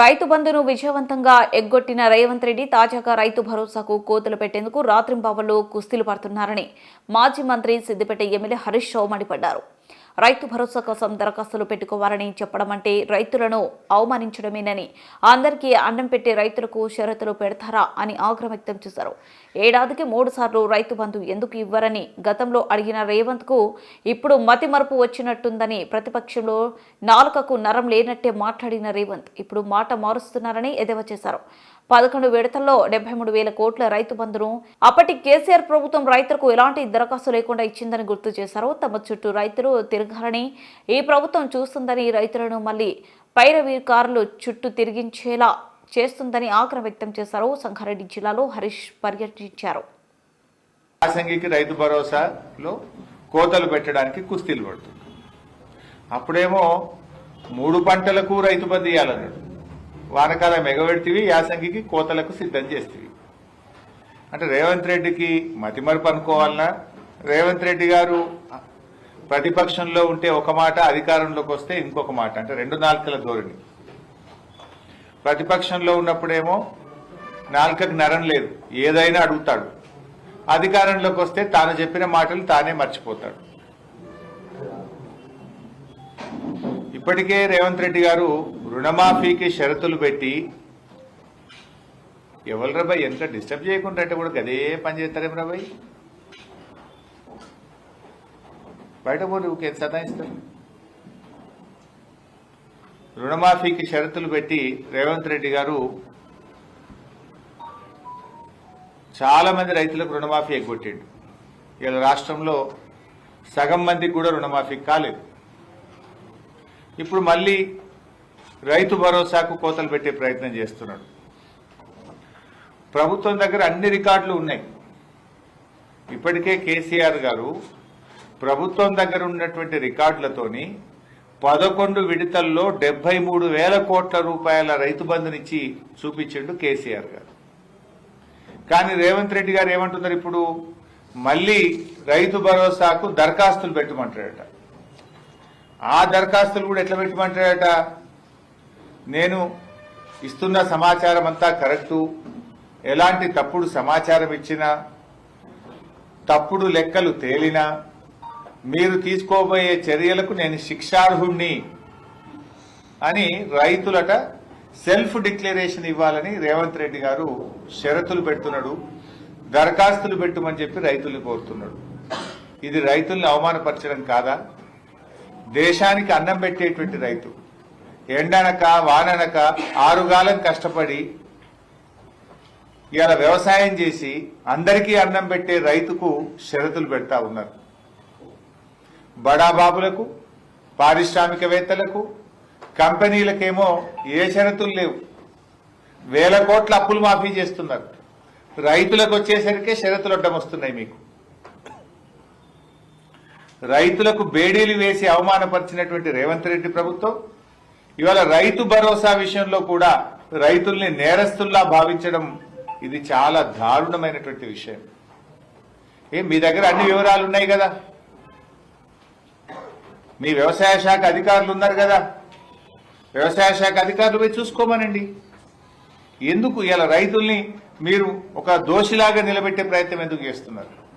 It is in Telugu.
రైతు బంధును విజయవంతంగా ఎగ్గొట్టిన రేవంత్ రెడ్డి తాజాగా రైతు భరోసాకు కోతులు పెట్టేందుకు రాత్రింబావల్లో కుస్తీలు పడుతున్నారని మాజీ మంత్రి సిద్దిపేట ఎమ్మెల్యే హరీష్ రావు మండిపడ్డారు. రైతు భరోసా కోసం దరఖాస్తులు పెట్టుకోవాలని చెప్పడం అంటే రైతులను అవమానించడమేనని అందరికీ అన్నం పెట్టే రైతులకు షరతులు పెడతారా అని ఆగ్రహం వ్యక్తం చేశారు. ఏడాదికి మూడు సార్లు రైతు బంధు ఎందుకు ఇవ్వరని గతంలో అడిగిన రేవంత్కు ఇప్పుడు మతిమరుపు వచ్చినట్టుందని ప్రతిపక్షంలో నాలుకకు నరం లేనట్టే మాట్లాడిన రేవంత్ ఇప్పుడు మాట మారుస్తున్నారని ఎదవ చేశారు. పదకొండు విడతల్లో డెబ్బై మూడు వేల కోట్ల రైతు బంధును అప్పటి కేసీఆర్ ప్రభుత్వం రైతులకు ఎలాంటి దరఖాస్తు లేకుండా ఇచ్చిందని గుర్తు చేశారు. తమ చుట్టూ రైతులు తిరగాలని ఈ ప్రభుత్వం చూస్తుందని రైతులను మళ్ళీ పైరవీకారులు చుట్టూ తిరిగించేలా చేస్తుందని ఆగ్రహం వ్యక్తం చేశారు. సంగారెడ్డి జిల్లాలో హరీష్ పర్యటించారు. యాసంగికి రైతు భరోసాలో కోతలు పెట్టడానికి కుస్తీలు పడుతుంది అప్పుడేమో మూడు పంటలకు రైతు బంధు ఇవ్వాలన్నాడు వానకాలం ఎగబెడితివి యాసంగికి కోతలకు సిద్ధం చేస్తేవి. అంటే రేవంత్ రెడ్డికి మతిమరుపు అనుకోవాలన్నా రేవంత్ రెడ్డి గారు ప్రతిపక్షంలో ఉంటే ఒక మాట అధికారంలోకి వస్తే ఇంకొక మాట అంటే రెండు నాలుకల ధోరణి. ప్రతిపక్షంలో ఉన్నప్పుడేమో నాలుకకు నరం లేదు ఏదైనా అడుగుతాడు. అధికారంలోకి వస్తే తాను చెప్పిన మాటలు తానే మర్చిపోతాడు. ఇప్పటికే రేవంత్ రెడ్డి గారు రుణమాఫీకి షరతులు పెట్టి ఎవరు రాబాయ్ ఎంత డిస్టర్బ్ చేయకుండా అంటే కూడా గదే పని చేస్తారేం రాబాయ్ బయట పోయి ఊరికే సతాయిస్తారు? రుణమాఫీకి షరతులు పెట్టి రేవంత్ రెడ్డి గారు చాలా మంది రైతులకు రుణమాఫీ ఎగ్గొట్టిండు. ఇలా రాష్ట్రంలో సగం మందికి కూడా రుణమాఫీ కాలేదు. ఇప్పుడు మళ్ళీ రైతు భరోసాకు కోతలు పెట్టే ప్రయత్నం చేస్తున్నాడు. ప్రభుత్వం దగ్గర అన్ని రికార్డులు ఉన్నాయి. ఇప్పటికే కేసీఆర్ గారు ప్రభుత్వం దగ్గర ఉన్నటువంటి రికార్డులతోని పదకొండు విడతల్లో డెబ్బై మూడు వేల కోట్ల రూపాయల రైతు బంధునిచ్చి చూపించిండు కేసీఆర్ గారు. కానీ రేవంత్ రెడ్డి గారు ఏమంటున్నారు ఇప్పుడు? మళ్ళీ రైతు భరోసాకు దరఖాస్తులు పెట్టమంటాడట ఆ దరఖాస్తులు కూడా ఎట్లా పెట్టమంటాడట నేను ఇస్తున్న సమాచారం అంతా కరెక్టు? ఎలాంటి తప్పుడు సమాచారం ఇచ్చినా తప్పుడు లెక్కలు తేలినా మీరు తీసుకోబోయే చర్యలకు నేను శిక్షార్హుణ్ణి అని రైతులట సెల్ఫ్ డిక్లరేషన్ ఇవ్వాలని రేవంత్ రెడ్డి గారు షరతులు పెడుతున్నాడు దరఖాస్తులు పెట్టమని చెప్పి రైతులు కోరుతున్నాడు. ఇది రైతుల్ని అవమానపరచడం కాదా? దేశానికి అన్నం పెట్టేటువంటి రైతు. ఎండనక వాననక ఆరుగాలం కష్టపడి ఇవాళ వ్యవసాయం చేసి అందరికీ అన్నం పెట్టే రైతుకు షరతులు పెడతా ఉన్నారు. బడాబాబులకు పారిశ్రామికవేత్తలకు కంపెనీలకేమో ఏ షరతులు లేవు. వేల కోట్ల అప్పులు మాఫీ చేస్తున్నారు. రైతులకు వచ్చేసరికే షరతులు అడ్డం వస్తున్నాయి మీకు. రైతులకు బేడీలు వేసి అవమానపరిచినటువంటి రేవంత్ రెడ్డి ప్రభుత్వం ఇవాళ రైతు భరోసా విషయంలో కూడా రైతుల్ని నేరస్తుల్లా భావించడం ఇది చాలా దారుణమైనటువంటి విషయం. ఏ మీ దగ్గర అన్ని వివరాలు ఉన్నాయి కదా? మీ వ్యవసాయ శాఖ అధికారులు ఉన్నారు కదా? వ్యవసాయ శాఖ అధికారులు పోయి చూసుకోమనండి. ఎందుకు ఇలా రైతుల్ని మీరు ఒక దోషిలాగా నిలబెట్టే ప్రయత్నం ఎందుకు చేస్తున్నారు?